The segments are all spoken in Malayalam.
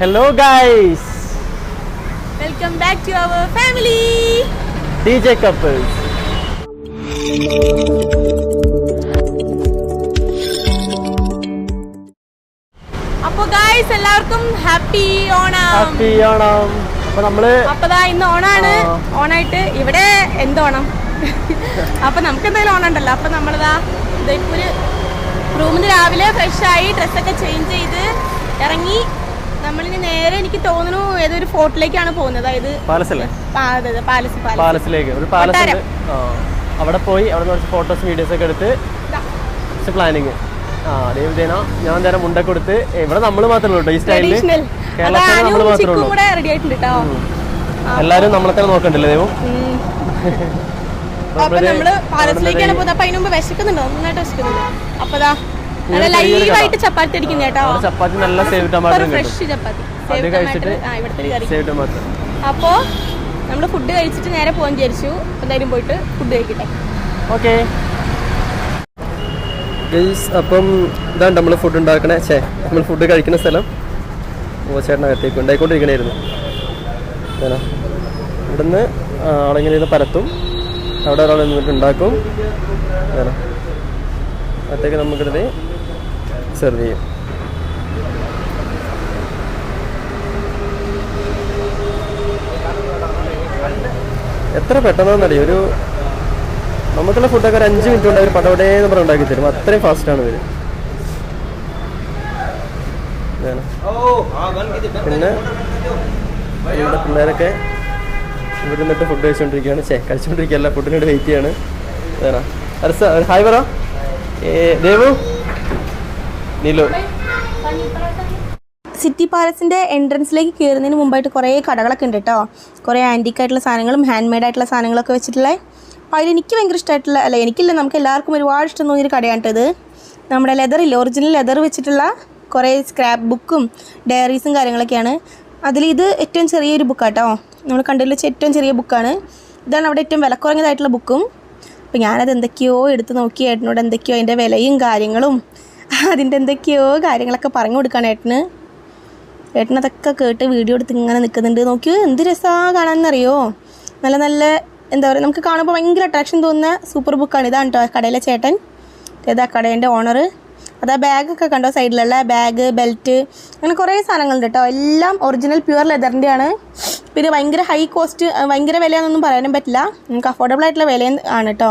Hello guys welcome back to our family D J couples അപ്പൊ ഗൈസ് എല്ലാവർക്കും ഹാപ്പി ഓണം. ഹാപ്പി ഓണം. അപ്പൊ നമ്മൾ അപ്പോൾ ഇന്ന് ഓണാണ്. ഓണായിട്ട് ഇവിടെ എന്തോണം അപ്പൊ നമുക്ക് എന്തായാലും ഓണുണ്ടല്ലോ അപ്പൊ നമ്മളിതാ ഇപ്പൊ ഒരു റൂമിൽ രാവിലെ ഫ്രഷ് ആയി ഡ്രസ്സൊക്കെ ചേഞ്ച് ചെയ്ത് ഇറങ്ങി നേരെ എനിക്ക് തോന്നുന്നു ഏതൊരു ഫോർട്ടിലേക്കാണ് പോകുന്നത്. അതായത് പാലസ് അല്ലേ പാലസ് പാലസ്. പാലസിലേക്ക്. ഒരു പാലസ് അവിടെ പോയി അവിടെ കുറച്ച് ഫോട്ടോസ് വീഡിയോസ് ഒക്കെ എടുത്ത് പ്ലാനിങ് ആ ദേവദേന ഞാൻ നേരം മുണ്ട കൊടുത്ത് ഇവിടെ നമ്മൾ മാത്രമേ ഉള്ളൂ. ഈ ട്രഡീഷണൽ കേരളത്തിൽ നമ്മൾ മാത്രമേ ഉള്ളൂ. എല്ലാരും നമ്മളെ തന്നെ നോക്കണ്ടല്ലേ ദേവു. അപ്പൊ നമ്മൾ പാലസിലേക്കാണ് പോകുന്നത് അപ്പൊ അതിന് മുമ്പ് വിശക്കുന്നുണ്ടോ? നന്നായിട്ട് വിശക്കുന്നുണ്ടോ. അപ്പൊ ലൈവായിട്ട് ചപ്പാത്തി അടിക്കുന്ന കേട്ടോ. അവിടെ ചപ്പാത്തി നല്ല സേവ് ടമാറ്ററും കിട്ടും. ഫ്രഷ് ചപ്പാത്തി. സേവ് ടൊമാറ്റോ ആ ഇവിടുത്തെ കറി. സേവ് ടമാറ്റർ അപ്പോ നമ്മൾ ഫുഡ് കഴിച്ചിട്ട് നേരെ പോകാൻ വിചാരിച്ചു. എന്തായാലും പോയിട്ട് ഫുഡ് കഴിക്കട്ടെ. ഓക്കെ. അപ്പം ഇതാണ് നമ്മൾ ഫുഡ് ഉണ്ടാക്കണേ. ഛേ നമ്മൾ ഫുഡ് കഴിക്കുന്ന സ്ഥലം. ചേട്ടനകത്തേക്ക് ഉണ്ടായിക്കൊണ്ടിരിക്കണായിരുന്നു ഏതാ ഇവിടുന്ന് ആളെങ്ങനെ ഇരുന്ന് പരത്തും. അവിടെ ഒരാൾ നിന്നിട്ട് ഉണ്ടാക്കും. ഏതാ അകത്തേക്ക് നമുക്കിത് സെർവ് ചെയ്യും എത്ര പെട്ടെന്നാന്നറിയോ? ഒരു നമുക്കുള്ള ഫുഡൊക്കെ ഒരു അഞ്ച് മിനിറ്റ് കൊണ്ട് അവർ പടവടേ നമ്മൾ ഉണ്ടാക്കി തരും. അത്രയും ഫാസ്റ്റാണ് ഇവർ പിന്നെ ഇവിടെ പിള്ളേരൊക്കെ ഇവിടെ നിന്നിട്ട് ഫുഡ് കഴിച്ചുകൊണ്ടിരിക്കുകയാണ് ചേ കഴിച്ചുകൊണ്ടിരിക്കുകയല്ല ഫുഡിനോട് വെയിറ്റ് ചെയ്യാണ്. വേണം അരസ ഹായ് പറ. ഏ, ദേവു? സിറ്റി പാലസിന്റെ എൻട്രൻസിലേക്ക് കയറുന്നതിന് മുമ്പായിട്ട് കുറേ കടകളൊക്കെ ഉണ്ട് കേട്ടോ കുറേ ആന്റിക്കായിട്ടുള്ള സാധനങ്ങളും ഹാൻഡ് മെയ്ഡ് ആയിട്ടുള്ള സാധനങ്ങളൊക്കെ വെച്ചിട്ടുള്ള അപ്പോൾ അതിൽ എനിക്ക് ഭയങ്കര ഇഷ്ടമായിട്ടുള്ള അല്ല എനിക്കില്ല നമുക്ക് എല്ലാവർക്കും ഒരുപാട് ഇഷ്ടം തോന്നിയൊരു കടയാണ് കേട്ടോ ഇത്. നമ്മുടെ ലെതറില്ല ഒറിജിനൽ ലെതർ വെച്ചിട്ടുള്ള കുറേ സ്ക്രാപ്പ് ബുക്കും ഡയറീസും കാര്യങ്ങളൊക്കെയാണ്. അതിൽ ഇത് ഏറ്റവും ചെറിയൊരു ബുക്കാട്ടോ നമ്മൾ കണ്ടതിൽ വെച്ച് ഏറ്റവും ചെറിയ ബുക്കാണ് ഇതാണ് അവിടെ ഏറ്റവും വില കുറഞ്ഞതായിട്ടുള്ള ബുക്കും അപ്പോൾ ഞാനത് എന്തൊക്കെയോ എടുത്ത് നോക്കി ഏട്ടനോട് എന്തൊക്കെയോ അതിന്റെ വിലയും കാര്യങ്ങളും അതിന്റെ എന്തൊക്കെയോ കാര്യങ്ങളൊക്കെ പറഞ്ഞു കൊടുക്കാൻ ഏട്ടന്. ഏട്ടനതൊക്കെ കേട്ട് വീഡിയോ എടുത്ത് ഇങ്ങനെ നിൽക്കുന്നുണ്ട്. നോക്കിയോ എന്ത് രസമാണ് കാണാമെന്നറിയോ നല്ല നല്ല എന്താ പറയുക നമുക്ക് കാണുമ്പോൾ ഭയങ്കര അട്രാക്ഷൻ തോന്നുന്ന സൂപ്പർ ബുക്കാണ് ഇതാണ് കേട്ടോ കടയിലെ ചേട്ടൻ. ഏതാ കടേന്റെ ഓണർ അതാ ബാഗൊക്കെ കണ്ടോ സൈഡിലുള്ള? ബാഗ് ബെൽറ്റ് അങ്ങനെ കുറേ സാധനങ്ങളുണ്ട് കേട്ടോ എല്ലാം ഒറിജിനൽ പ്യുവർ ലെതറിന്റെയാണ് പിന്നെ ഭയങ്കര ഹൈ കോസ്റ്റ് ഭയങ്കര വിലയാണെന്നൊന്നും പറയാനും പറ്റില്ല. നമുക്ക് അഫോർഡബിൾ ആയിട്ടുള്ള വിലയും ആണ് കേട്ടോ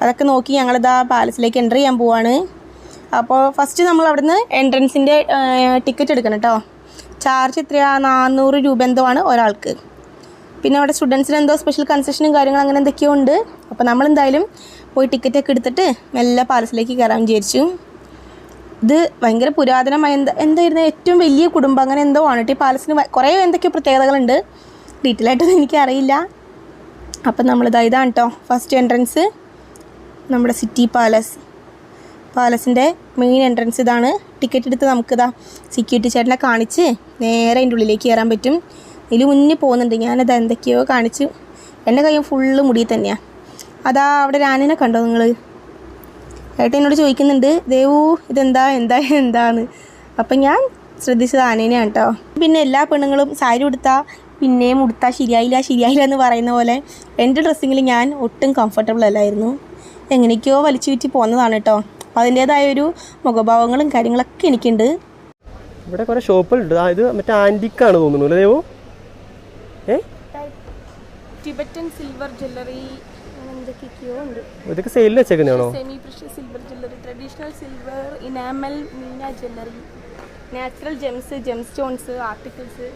അതൊക്കെ നോക്കി ഞങ്ങളിതാ പാലസിലേക്ക് എന്റർ ചെയ്യാൻ പോവാണ്. അപ്പോൾ ഫസ്റ്റ് നമ്മൾ അവിടുന്ന് എൻട്രൻസിന്റെ ടിക്കറ്റ് എടുക്കണം കേട്ടോ ചാർജ് എത്രയാ? നാനൂറ് രൂപ എന്തോ ആണ് ഒരാൾക്ക്. പിന്നെ അവിടെ സ്റ്റുഡൻസിന് എന്തോ സ്പെഷ്യൽ കൺസെഷനും കാര്യങ്ങളും അങ്ങനെ എന്തൊക്കെയോ ഉണ്ട്. അപ്പോൾ നമ്മൾ എന്തായാലും പോയി ടിക്കറ്റൊക്കെ എടുത്തിട്ട് മെല്ലെ പാലസിലേക്ക് കയറാൻ വിചാരിച്ചു. ഇത് ഭയങ്കര പുരാതനമായ എന്താ എന്തായിരുന്നു? ഏറ്റവും വലിയ കുടുംബം അങ്ങനെ എന്തോ ആണ് ഈ പാലസിന് കുറേ എന്തൊക്കെയോ പ്രത്യേകതകളുണ്ട്. ഡീറ്റെയിൽ ആയിട്ടൊന്നും എനിക്കറിയില്ല അപ്പം നമ്മളിതാ ഇതാണ് കേട്ടോ ഫസ്റ്റ് എൻട്രൻസ് നമ്മുടെ സിറ്റി പാലസ് പാലസിന്റെ മെയിൻ എൻട്രൻസ് ഇതാണ്. ടിക്കറ്റ് എടുത്ത് നമുക്കിതാ സെക്യൂരിറ്റി ചേട്ടനെ കാണിച്ച് നേരെ അതിന്റെ ഉള്ളിലേക്ക് കയറാൻ പറ്റും. ഇതിൽ മുന്നേ പോകുന്നുണ്ട്. ഞാനത് എന്തൊക്കെയോ കാണിച്ചു എന്റെ കയ്യും ഫുള്ള് മുടി തന്നെയാണ് അതാ അവിടെ രാനിനെ കണ്ടോ നിങ്ങൾ ഏട്ടൻ എന്നോട് ചോദിക്കുന്നുണ്ട് ദേവു ഇതെന്താ എന്താ എന്താണ് അപ്പം ഞാൻ ശ്രദ്ധിച്ചത് ആനേനെയാണ് കേട്ടോ പിന്നെ എല്ലാ പെണ്ണുങ്ങളും സാരി ഉടുത്താൽ പിന്നെയും ഉടുത്താൽ ശരിയായില്ല ശരിയായില്ല എന്ന് പറയുന്ന പോലെ എന്റെ ഡ്രസ്സിങ്ങിൽ ഞാൻ ഒട്ടും കംഫർട്ടബിൾ അല്ലായിരുന്നു. എങ്ങനെയൊക്കെയോ വലിച്ചു ചുറ്റി പോകുന്നതാണ് കേട്ടോ അപ്പോൾ അതിന്റേതായ ഒരു മുഖഭാവങ്ങളും കാര്യങ്ങളൊക്കെ എനിക്കുണ്ട്. ഇവിടെ കുറേ ഷോപ്പുകളുണ്ട്. ആ ഇത് മറ്റേ ആന്റിക്കാണ് തോന്നുന്നു അല്ലേ ദേവു? ഏ? ടിബറ്റൻ സിൽവർ ജ്വല്ലറി ഇതൊക്കെ സെയിലിൽ വെച്ചേക്കുന്നതാണോ? Semi precious silver jewellery traditional silver enamel meena jewellery natural gems gem stones articles.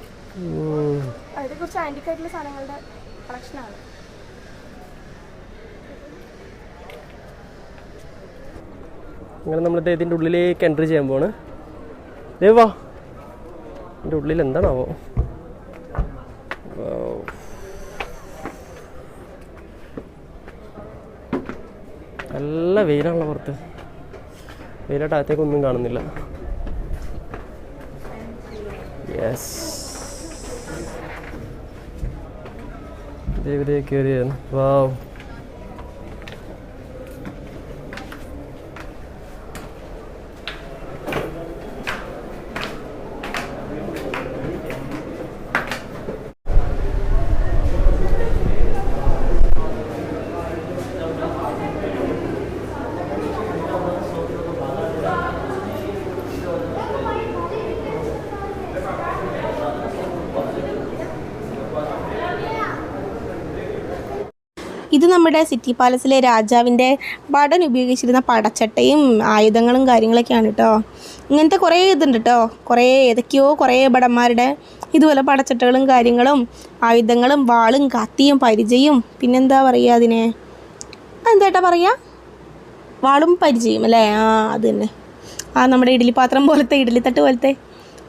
അതിനെ കുറച്ച് ആന്റിക് ആയിട്ടുള്ള സാധനങ്ങളുടെ കളക്ഷനാണ്. അങ്ങനെ നമ്മൾ ഇതിന്റെ ഉള്ളിലേക്ക് എൻട്രി ചെയ്യാൻ പോവാണ്. ദേവാ ഇതിന്റെ ഉള്ളിൽ എന്താണാവോ. നല്ല വെയിലാണല്ലോ പുറത്ത്. വെയിലായിട്ട് അകത്തേക്കൊന്നും കാണുന്നില്ല. യെസ് ദേവിതയെ കയറിയായിരുന്നു വാവ്. നമ്മുടെ സിറ്റി പാലസിലെ രാജാവിന്റെ പടൻ ഉപയോഗിച്ചിരുന്ന പടച്ചട്ടയും ആയുധങ്ങളും കാര്യങ്ങളൊക്കെയാണ് കേട്ടോ ഇങ്ങനത്തെ കുറേ ഇതുണ്ട് കേട്ടോ കുറേ ഏതൊക്കെയോ കുറേ ഭടന്മാരുടെ ഇതുപോലെ പടച്ചട്ടകളും കാര്യങ്ങളും ആയുധങ്ങളും വാളും കത്തിയും പരിചയും. പിന്നെന്താ പറയുക അതിനെ? എന്താട്ടാ പറയുക വാളും പരിചയം അല്ലേ? ആ അത് തന്നെ. ആ നമ്മുടെ ഇഡ്ഡലി പാത്രം പോലത്തെ ഇഡ്ഡലി തട്ട് പോലത്തെ.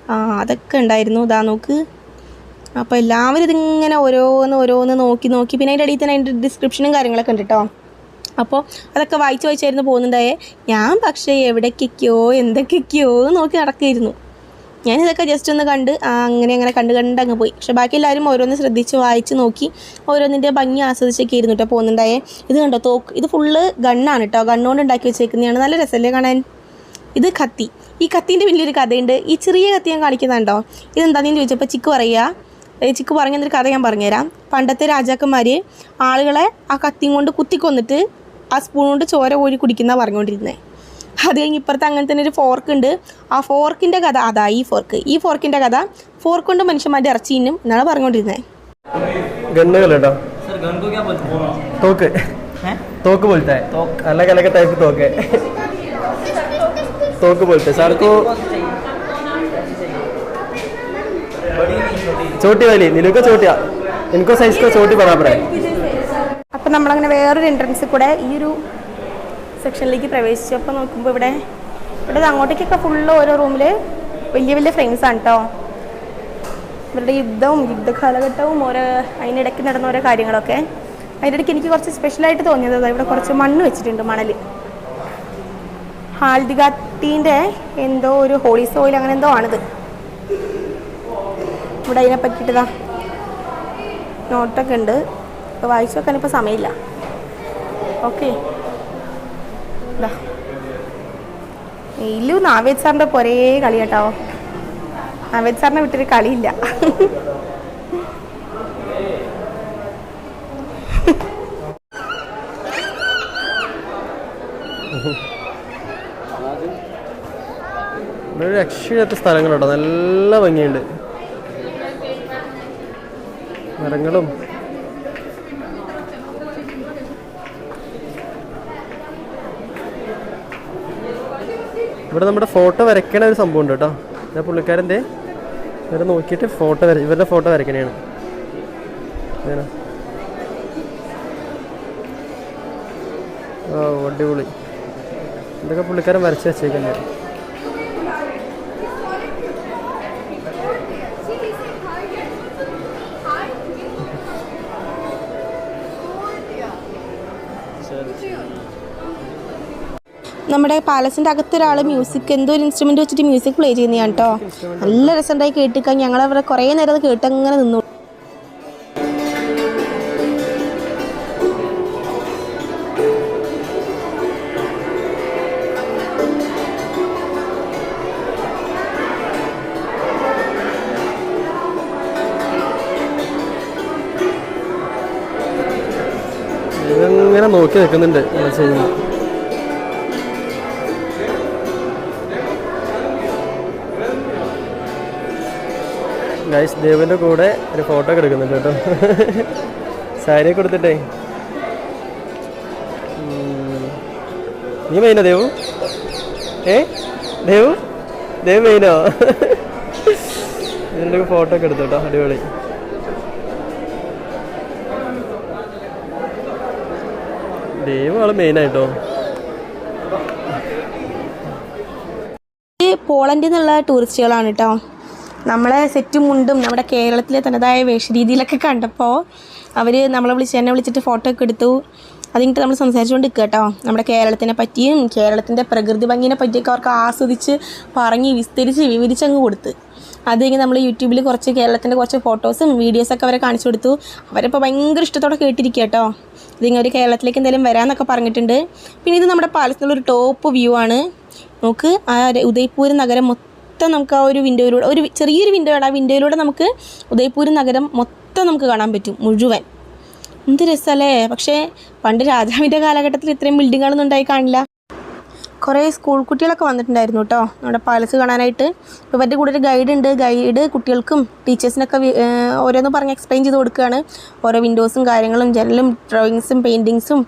ആ അതൊക്കെ ഉണ്ടായിരുന്നു. ഇതാ നോക്ക്. അപ്പോൾ എല്ലാവരും ഇതിങ്ങനെ ഓരോന്ന് ഓരോന്ന് നോക്കി നോക്കി പിന്നെ അതിന്റെ അടിയിൽ തന്നെ അതിന്റെ ഡിസ്ക്രിപ്ഷനും കാര്യങ്ങളൊക്കെ ഉണ്ട് കേട്ടോ അപ്പോൾ അതൊക്കെ വായിച്ച് വായിച്ചായിരുന്നു പോകുന്നുണ്ടായേ ഞാൻ പക്ഷേ എവിടേക്കൊക്കെയോ എന്തൊക്കെയൊക്കെയോ നോക്കി നടക്കുകയായിരുന്നു. ഞാനിതൊക്കെ ജസ്റ്റ് ഒന്ന് കണ്ട് അങ്ങനെ അങ്ങനെ കണ്ട് കണ്ട് അങ്ങ് പോയി. പക്ഷേ ബാക്കി എല്ലാവരും ഓരോന്ന് ശ്രദ്ധിച്ച് വായിച്ച് നോക്കി ഓരോന്നിന്റെ ഭംഗി ആസ്വദിച്ചൊക്കെ ഇരുന്നു കേട്ടോ പോകുന്നുണ്ടായേ ഇത് കണ്ടോ തോക്ക് ഇത് ഫുള്ള് ഗണ്ണാണ് കേട്ടോ ഗണ്ണുകൊണ്ട് ഉണ്ടാക്കി വെച്ചേക്കുന്നതാണ്. നല്ല രസമല്ലേ കാണാൻ? ഇത് കത്തി. ഈ കത്തീന്റെ വലിയൊരു കഥയുണ്ട്. ഈ ചെറിയ കത്തി ഞാൻ കാണിക്കുന്നുണ്ടോ ഇതെന്താണെന്ന് ചോദിച്ചപ്പോൾ ചിക്ക് പറയുക. ചിക്ക് പറഞ്ഞൊരു കഥ ഞാൻ പറഞ്ഞുതരാം. പണ്ടത്തെ രാജാക്കന്മാർ ആളുകളെ ആ കത്തിയും കൊണ്ട് കുത്തിക്കൊന്നിട്ട് ആ സ്പൂൺ കൊണ്ട് ചോര കോരി കുടിക്കുന്ന പറഞ്ഞുകൊണ്ടിരുന്നത് അത് കഴിഞ്ഞ് ഇപ്പുറത്ത് അങ്ങനെ തന്നെ ഒരു ഫോർക്ക് ഉണ്ട്. ആ ഫോർക്കിന്റെ കഥ അതാ ഈ ഫോർക്ക് ഈ ഫോർക്കിന്റെ കഥ ഫോർക്ക് കൊണ്ട് മനുഷ്യന്മാരുടെ ഇറച്ചി ഇന്നും എന്നാണ് പറഞ്ഞുകൊണ്ടിരുന്നത് ഗണ്ണുകളുണ്ടോ തോക്ക്. തോക്ക് അല്ല കലക്ക തോക്ക്. തോക്ക് പോലത്തെ. സാർക്ക് ചോട്ടി വലി നിനക്ക് ചോട്ടിയാ. എനിക്കോ സൈസ്ക്കോ ചോട്ടി പറയാ അപ്പം നമ്മളങ്ങനെ വേറൊരു എൻട്രൻസിൽ കൂടെ ഈ ഒരു സെക്ഷനിലേക്ക് പ്രവേശിച്ചപ്പോ നോക്കുമ്പോ നോക്കുമ്പോൾ ഇവിടെ ഇവിടെ അങ്ങോട്ടേക്കൊക്കെ ഫുള്ള് ഓരോ റൂമിൽ വലിയ വലിയ ഫ്രെയിംസ് ആണ് കേട്ടോ ഇവരുടെ യുദ്ധവും യുദ്ധ കാലഘട്ടവും ഓരോ അതിനിടയ്ക്ക് നടന്ന ഓരോ കാര്യങ്ങളൊക്കെ. അതിനിടയ്ക്ക് എനിക്ക് കുറച്ച് സ്പെഷ്യലായിട്ട് തോന്നിയത് ഇവിടെ കുറച്ച് മണ്ണ് വെച്ചിട്ടുണ്ട് മണൽ ഹാൽദിഗാത്തീന്റെ എന്തോ ഒരു ഹോളി സോയിൽ അങ്ങനെ എന്തോ ആണിത്. ഇവിടെ അതിനെ പറ്റിയിട്ടതാ നോട്ടൊക്കെ ഉണ്ട് ഇപ്പോൾ വായിച്ചു വെക്കാൻ ഇപ്പോൾ സമയമില്ല. ഓക്കെ ഇതാ. ഇല്ലു നാവേദ് സാറിന്റെ പൊരേ കളി കേട്ടോ നാവേദ് സാറിനെ വിട്ടൊരു കളിയില്ല. രക്ഷയില്ലാത്ത സ്ഥലങ്ങളുണ്ടോ. നല്ല ഭംഗിയുണ്ട്. മരങ്ങളും. ഇവിടെ നമ്മുടെ ഫോട്ടോ വരയ്ക്കണ ഒരു സംഭവം ഉണ്ട് കേട്ടോ. ഞാൻ പുള്ളിക്കാരന്റെ ഇവരെ നോക്കിയിട്ട് ഫോട്ടോ വര ഇവരുടെ ഫോട്ടോ വരയ്ക്കണേണ്. ഓ അടിപൊളി. ഇതൊക്കെ പുള്ളിക്കാരൻ വരച്ച് വെച്ചേക്കുന്നത് നമ്മുടെ പാലസിന്റെ അകത്തൊരാൾ മ്യൂസിക് എന്തോ ഒരു ഇൻസ്ട്രുമെന്റ് വെച്ചിട്ട് മ്യൂസിക് പ്ലേ ചെയ്യുന്നതാണ് കേട്ടോ. നല്ല രസമുണ്ടായി കേട്ടിക്കാൻ. ഞങ്ങൾ അവിടെ കുറേ നേരം അത് കേട്ടങ്ങനെ നിന്നു. ഇങ്ങനെ നോക്കി നിൽക്കുന്നുണ്ട്. ഗൈസ് ദേവിന്റെ കൂടെ ഒരു ഫോട്ടോ ഒക്കെ എടുക്കുന്നുണ്ട് കേട്ടോ. സാരിയെ കൊടുത്തിട്ടേ. നീ മെയിനോ ദേവു? ഏ? ദേവു? ദേവ് മെയിനോ ഇതിന്റെ ഫോട്ടോ ഒക്കെ എടുത്തു കേട്ടോ അടിപൊളി. ദേവ് മെയിനായിട്ടോ പോളണ്ടിൽ നിന്നുള്ള ടൂറിസ്റ്റുകളാണ് കേട്ടോ. നമ്മളെ സെറ്റും മുണ്ടും നമ്മുടെ കേരളത്തിലെ തനതായ വേഷരീതിയിലൊക്കെ കണ്ടപ്പോൾ അവർ നമ്മളെ വിളിച്ച് എന്നെ വിളിച്ചിട്ട് ഫോട്ടോ ഒക്കെ എടുത്തു. അതിങ്ങിട്ട് നമ്മൾ സംസാരിച്ചുകൊണ്ട് നിൽക്കുക കേട്ടോ നമ്മുടെ കേരളത്തിനെ പറ്റിയും കേരളത്തിന്റെ പ്രകൃതി ഭംഗിനെ പറ്റിയൊക്കെ അവർക്ക് ആസ്വദിച്ച് പറഞ്ഞ് വിസ്തരിച്ച് വിവരിച്ചങ്ങ് കൊടുത്ത്. അത് കഴിഞ്ഞ് നമ്മൾ യൂട്യൂബിൽ കുറച്ച് കേരളത്തിന്റെ കുറച്ച് ഫോട്ടോസും വീഡിയോസൊക്കെ അവരെ കാണിച്ചു കൊടുത്തു. അവരിപ്പോൾ ഭയങ്കര ഇഷ്ടത്തോടെ കേട്ടിരിക്കുക കേട്ടോ ഇതിങ്ങനെ ഒരു കേരളത്തിലേക്ക് എന്തെങ്കിലും വരാമെന്നൊക്കെ പറഞ്ഞിട്ടുണ്ട്. പിന്നെ ഇത് നമ്മുടെ പാലസിനുള്ള ഒരു ടോപ്പ് വ്യൂ ആണ്. നമുക്ക് ആ ഉദയ്പൂർ നഗരം മൊത്തം നമുക്ക് ആ ഒരു വിൻഡോയിലൂടെ ഒരു ചെറിയൊരു വിൻഡോയാണ് ആ വിൻഡോയിലൂടെ നമുക്ക് ഉദയ്പൂർ നഗരം മൊത്തം നമുക്ക് കാണാൻ പറ്റും മുഴുവൻ. എന്ത് രസമല്ലേ പക്ഷേ പണ്ട് രാജാവിന്റെ കാലഘട്ടത്തിൽ ഇത്രയും ബിൽഡിങ്ങുകളൊന്നും ഉണ്ടായി കാണില്ല. കുറേ സ്കൂൾ കുട്ടികളൊക്കെ വന്നിട്ടുണ്ടായിരുന്നു കേട്ടോ നമ്മുടെ പാലസ് കാണാനായിട്ട്. ഇപ്പോൾ ഇവരുടെ കൂടെ ഒരു ഗൈഡ് ഉണ്ട്. ഗൈഡ് കുട്ടികൾക്കും ടീച്ചേഴ്സിനൊക്കെ ഓരോന്ന് പറഞ്ഞ് എക്സ്പ്ലെയിൻ ചെയ്ത് കൊടുക്കുകയാണ്. ഓരോ വിൻഡോസും കാര്യങ്ങളും ജനലും ഡ്രോയിങ്സും പെയിന്റിങ്സും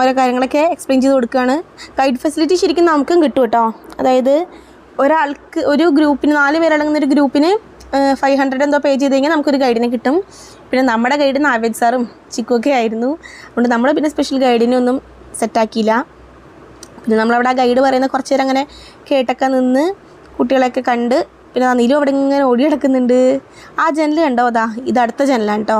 ഓരോ കാര്യങ്ങളൊക്കെ എക്സ്പ്ലെയിൻ ചെയ്ത് കൊടുക്കുകയാണ്. ഗൈഡ് ഫെസിലിറ്റി ശരിക്കും നമുക്കും കിട്ടും കേട്ടോ അതായത് ഒരാൾക്ക് ഒരു ഗ്രൂപ്പിന് നാല് പേരടങ്ങുന്ന ഒരു ഗ്രൂപ്പിന് ഫൈവ് ഹൺഡ്രഡ് എന്തോ പേ ചെയ്ത് കഴിഞ്ഞാൽ നമുക്കൊരു ഗൈഡിനെ കിട്ടും. പിന്നെ നമ്മുടെ ഗൈഡ് നാവേദ് സാറും ചിക്കുമൊക്കെ ആയിരുന്നു. അതുകൊണ്ട് നമ്മൾ പിന്നെ സ്പെഷ്യൽ ഗൈഡിനെ ഒന്നും സെറ്റാക്കിയില്ല പിന്നെ നമ്മളവിടെ ആ ഗൈഡ് പറയുന്ന കുറച്ച് നേരം അങ്ങനെ കേട്ടൊക്കെ നിന്ന് കുട്ടികളെയൊക്കെ കണ്ട് പിന്നെ നീലും അവിടെ ഇങ്ങനെ ഓടി കിടക്കുന്നുണ്ട് ആ ജനൽ കണ്ടോ? അതാ ഇത് അടുത്ത ജനലാണ് കേട്ടോ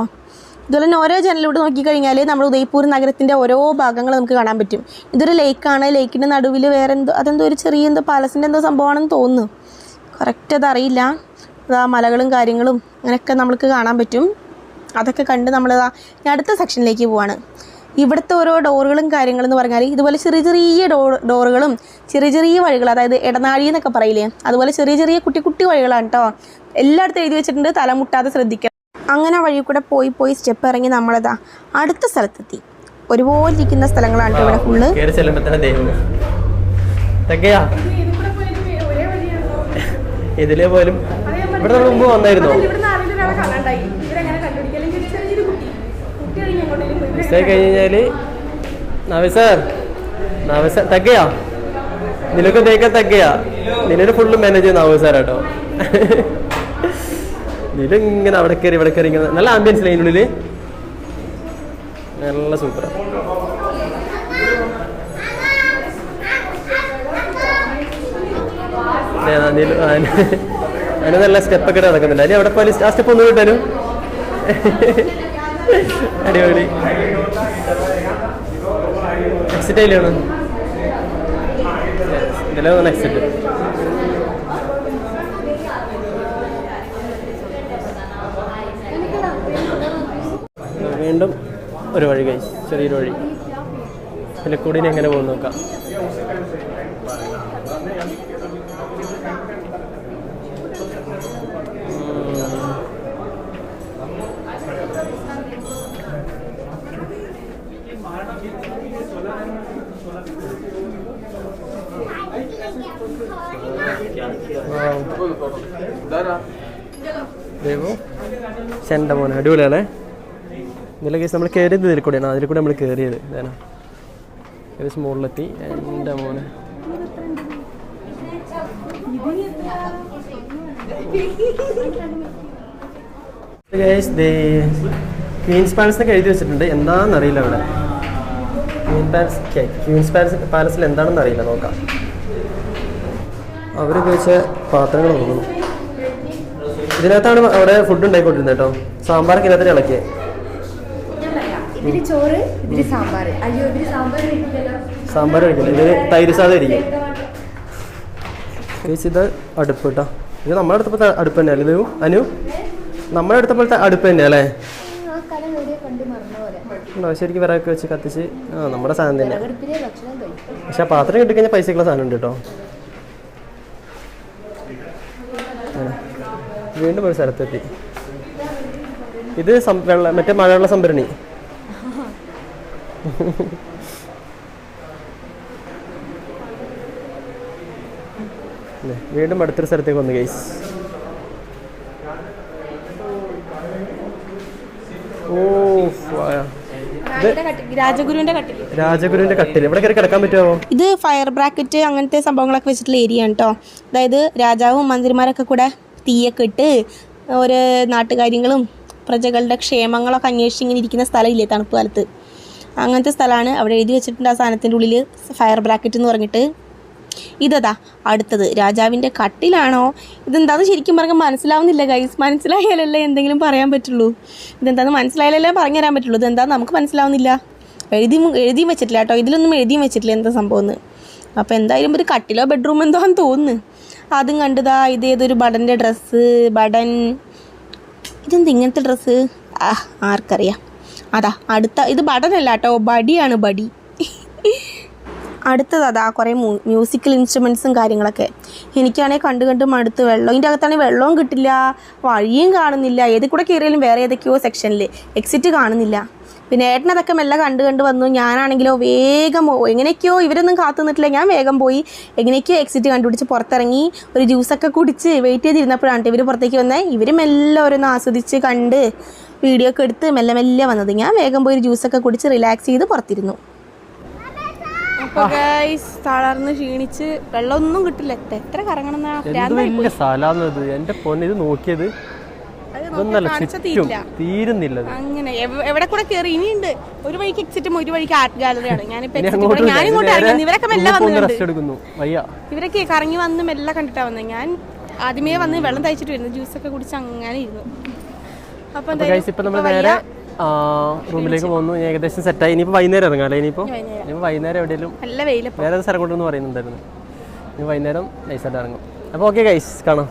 ഇതുപോലെ തന്നെ ഓരോ ജനലിലൂടെ നോക്കിക്കഴിഞ്ഞാൽ നമ്മൾ ഉദയ്പൂർ നഗരത്തിന്റെ ഓരോ ഭാഗങ്ങൾ നമുക്ക് കാണാൻ പറ്റും. ഇതൊരു ലേക്കാണ് ലേക്കിന്റെ നടുവിൽ വേറെ എന്തോ അതെന്തോ ഒരു ചെറിയ എന്തോ പാലസിന്റെ എന്തോ സംഭവമാണെന്ന് തോന്നുന്നു. കറക്റ്റ് അതറിയില്ല അതാ മലകളും കാര്യങ്ങളും അങ്ങനെയൊക്കെ നമ്മൾക്ക് കാണാൻ പറ്റും. അതൊക്കെ കണ്ട് നമ്മൾ ഞാൻ അടുത്ത സെക്ഷനിലേക്ക് പോവാണ്. ഇവിടുത്തെ ഓരോ ഡോറുകളും കാര്യങ്ങളും എന്ന് പറഞ്ഞാൽ ഇതുപോലെ ചെറിയ ചെറിയ ഡോ ഡോറുകളും ചെറിയ ചെറിയ വഴികൾ അതായത് ഇടനാഴി എന്നൊക്കെ പറയില്ലേ? അതുപോലെ ചെറിയ ചെറിയ കുട്ടി കുട്ടി വഴികളാണ് കേട്ടോ എല്ലായിടത്തും എഴുതി വെച്ചിട്ടുണ്ട്. തലമുട്ടാതെ ശ്രദ്ധിക്കണം അങ്ങനെ വഴി കൂടെ പോയി പോയി സ്റ്റെപ്പ് ഇറങ്ങി നമ്മളതാ അടുത്ത സ്ഥലത്തെത്തി. ഒരുപോലെ ഇരിക്കുന്ന സ്ഥലങ്ങളാണ് കേട്ടോ ഇവിടെ ഫുള്ള് ഇതിലെ പോലും ഇവിടെ മുമ്പ് വന്നായിരുന്നു? മിസ്സായി കഴിഞ്ഞാൽ നവസാർ നവസാർ തക്കയാ? നിനക്ക് തേക്കാൻ തക്കയാ? നിന്നെ ഫുള്ള് മാനേജ് ചെയ്യുന്ന നവസാറാട്ടോ നില ഇങ്ങനെ അവിടെ കയറി ഇവിടെ കയറി ഇങ്ങനെ നല്ല ആംബിയൻസ് ഉള്ളിൽ നല്ല സൂപ്പറാണ് അതിന് നല്ല സ്റ്റെപ്പ് സ്റ്റെപ്പൊക്കെ നടക്കുന്നുണ്ട്. അതിന് അവിടെ പോലെ ആ സ്റ്റെപ്പ് ഒന്ന് കിട്ടാനും അടിപൊളി. എക്സിറ്റ് ആയില്ലാണ് ഇതിലെ എക്സിറ്റ് വീണ്ടും ഒരു വഴി കഴിച്ച് ചെറിയൊരു വഴി. പിന്നെ കൂടി ഇനി എങ്ങനെ പോകുന്നു നോക്കാം. ചെണ്ട മോനെ അടിപൊളിയാണേ ഇതിലെ കേസ് നമ്മൾ കയറിയത് ഇതിൽ കൂടെയാണ്. അതിൽ കൂടെ നമ്മൾ കയറിയത് ഇതാണ്. ഏകദേശം മുകളിലെത്തി. എന്റെ മോനെ. ക്വീൻസ് പാലസ് എന്നൊക്കെ എഴുതി വെച്ചിട്ടുണ്ട്. എന്താണെന്ന് അറിയില്ല അവിടെ ക്വീൻ പാലസ് ക്വീൻസ് പാലസ് പാലസിൽ എന്താണെന്ന് അറിയില്ല. നോക്കാം. അവർ ഉപയോഗിച്ച പാത്രങ്ങൾ തോന്നുന്നു ഇതിനകത്താണ് അവിടെ ഫുഡ് ഉണ്ടായിക്കൊണ്ടിരുന്നത് കേട്ടോ. സാമ്പാറൊക്കെ ഇതിനകത്ത് ഇളക്കിയേ. ഇതിൽ ചോറ് ഇതിൽ സാമ്പാർ അയ്യോ ഇതിൽ സാമ്പാർ സാമ്പാർ കഴിക്കില്ല. ഇത് തൈര് സാധനം ഇരിക്കും. ചേച്ചി ഇത് അടുപ്പ് കേട്ടോ ഇത് നമ്മുടെ അടുത്തപ്പോഴത്തെ അടുപ്പ് തന്നെയല്ലേ ഇത് അനു? നമ്മുടെ അടുത്തപ്പോഴത്തെ അടുപ്പ് തന്നെയാ അല്ലേ? ആ കല എവിടെയോ കണ്ട് മറന്ന പോലെ. ഉണ്ടോ? ശരിക്കും വിറകൊക്കെ വെച്ച് കത്തിച്ച്. ആ നമ്മുടെ സാധനം തന്നെ. പക്ഷെ ആ പാത്രം കിട്ടിക്കഴിഞ്ഞാൽ പൈസക്കുള്ള സാധനം ഉണ്ട് കേട്ടോ. വീണ്ടും ഒരു സ്ഥലത്തെത്തി. ഇത് വെള്ള മറ്റേ മഴവെള്ള സംഭരണി. വീണ്ടും അടുത്തൊരു സ്ഥലത്തേക്ക് വന്നു ഗൈസ് ഓ. രാജഗുരുവിന്റെ കട്ടിൽ ഇവിടെ കയറി കിടക്കാൻ പറ്റുമോ? ഇത് ഫയർ ബ്രാക്കറ്റ് അങ്ങനത്തെ സംഭവങ്ങളൊക്കെ വെച്ചിട്ടുള്ള ഏരിയ ആണ് കേട്ടോ അതായത് രാജാവും മന്ത്രിമാരൊക്കെ കൂടെ തീയൊക്കെ ഇട്ട് ഓരോ നാട്ടുകാര്യങ്ങളും പ്രജകളുടെ ക്ഷേമങ്ങളൊക്കെ അന്വേഷിച്ച് ഇങ്ങനെ ഇരിക്കുന്ന സ്ഥലമില്ലേ തണുപ്പ് കാലത്ത്. അങ്ങനത്തെ സ്ഥലമാണ്. അവിടെ എഴുതി വെച്ചിട്ടുണ്ട് ആ സാധനത്തിന്റെ ഉള്ളിൽ ഫയർ ബ്രാക്കറ്റ് എന്ന് പറഞ്ഞിട്ട്. ഇതതാ അടുത്തത്. രാജാവിന്റെ കട്ടിലാണോ? ഇതെന്താന്ന് ശരിക്കും പറഞ്ഞാൽ മനസ്സിലാവുന്നില്ല ഗൈസ് മനസ്സിലായാലല്ലേ എന്തെങ്കിലും പറയാൻ പറ്റുള്ളൂ. ഇതെന്താന്ന് മനസ്സിലായാലല്ലേ പറഞ്ഞു തരാൻ പറ്റുള്ളൂ. ഇതെന്താ നമുക്ക് മനസ്സിലാവുന്നില്ല. എഴുതി എഴുതിയും വെച്ചിട്ടില്ല കേട്ടോ. ഇതിലൊന്നും എഴുതിയും വെച്ചിട്ടില്ല എന്താ സംഭവം എന്ന് അപ്പോൾ എന്തായാലും ഒരു കട്ടിലോ ബെഡ്റൂം എന്തോ ആണെന്ന് തോന്നുന്നു. അതും കണ്ടതാ ഇത് ഏതൊരു ബടന്റെ ഡ്രസ്സ് ബടൻ. ഇതെന്ത് ഇങ്ങനത്തെ ഡ്രസ്സ് ആ ആർക്കറിയാം. അതാ അടുത്ത ഇത് ബടനല്ല കേട്ടോ ബടിയാണ് ബടി. അടുത്തത് അതാ കുറേ മ്യൂസിക്കൽ ഇൻസ്ട്രുമെൻസും കാര്യങ്ങളൊക്കെ. എനിക്കാണെങ്കിൽ കണ്ട് കണ്ട് മടുത്ത് വെള്ളം. ഇതിന്റെ അകത്താണെങ്കിൽ വെള്ളവും കിട്ടില്ല വഴിയും കാണുന്നില്ല. ഏത് കൂടെ കയറിയാലും വേറെ ഏതൊക്കെയോ സെക്ഷനിൽ എക്സിറ്റ് കാണുന്നില്ല. പിന്നെ ഏട്ടനതൊക്കെ മെല്ലെ കണ്ട് കണ്ട് വന്നു. ഞാനാണെങ്കിലോ വേഗം എങ്ങനെയൊക്കെയോ ഇവരൊന്നും കാത്തു നിന്നിട്ടില്ല. ഞാൻ വേഗം പോയി എങ്ങനെയൊക്കെയോ എക്സിറ്റ് കണ്ടുപിടിച്ച് പുറത്തിറങ്ങി ഒരു ജ്യൂസൊക്കെ കുടിച്ച് വെയിറ്റ് ചെയ്തിരുന്നപ്പോഴാണ് ഇവർ പുറത്തേക്ക് വന്നേ. ഇവരും ഓരോന്ന് ആസ്വദിച്ച് കണ്ട് വീഡിയോ ഒക്കെ എടുത്ത് മെല്ലെ മെല്ലെ വന്നത്. ഞാൻ വേഗം പോയി ഒരു ജ്യൂസൊക്കെ കുടിച്ച് റിലാക്സ് ചെയ്ത് പുറത്തിരുന്നു. തളർന്ന് ക്ഷീണിച്ച് വെള്ളമൊന്നും കിട്ടില്ല. എത്ര- കറങ്ങണം എന്റെ പൊന്നെ ഇത് നോക്കിയത്. തീരുന്നില്ല അങ്ങനെ. എവിടെ കൂടെ കയറി ഇനിയുണ്ട്. ഒരു വഴിക്ക് എക്സിറ്റും ഒരു വഴിക്ക് ആർട്ട് ഗാലറിയാണ് ഞാനിപ്പോ ഞാനിങ്ങോട്ട് ഇറങ്ങി. ഇവരൊക്കെ മെല്ലെ വന്നിട്ടുണ്ട്. റെസ്റ്റ് എടുക്കുന്നു. വയ്യ. ഇവരൊക്കെ കറങ്ങി വന്ന് മെല്ലെ കണ്ടിട്ടാ വന്നത് ഞാൻ ആദ്യമേ വന്ന് വെള്ളം തയ്ച്ചിട്ട് വരുന്നു. ജ്യൂസൊക്കെ കുടിച്ച് അങ്ങനെ ഇരുന്നു. ഗൈസ് നമ്മൾ നേരെ റൂമിലേക്ക് പോകുന്നു. ഏകദേശം സെറ്റായി ഇനിയിപ്പോ വൈകുന്നേരം ഇറങ്ങാം അല്ലേ ഇനിയിപ്പോ വൈകുന്നേരം. ഇനിയിപ്പോ വൈകുന്നേരം എവിടെയെങ്കിലും വേറെ സ്ഥലം കൊണ്ടെന്ന് പറയുന്നുണ്ടായിരുന്നു. ഇനി വൈകുന്നേരം നൈസായിട്ട് ഇറങ്ങും. അപ്പോൾ ഓക്കെ ഗൈസ് കാണാം.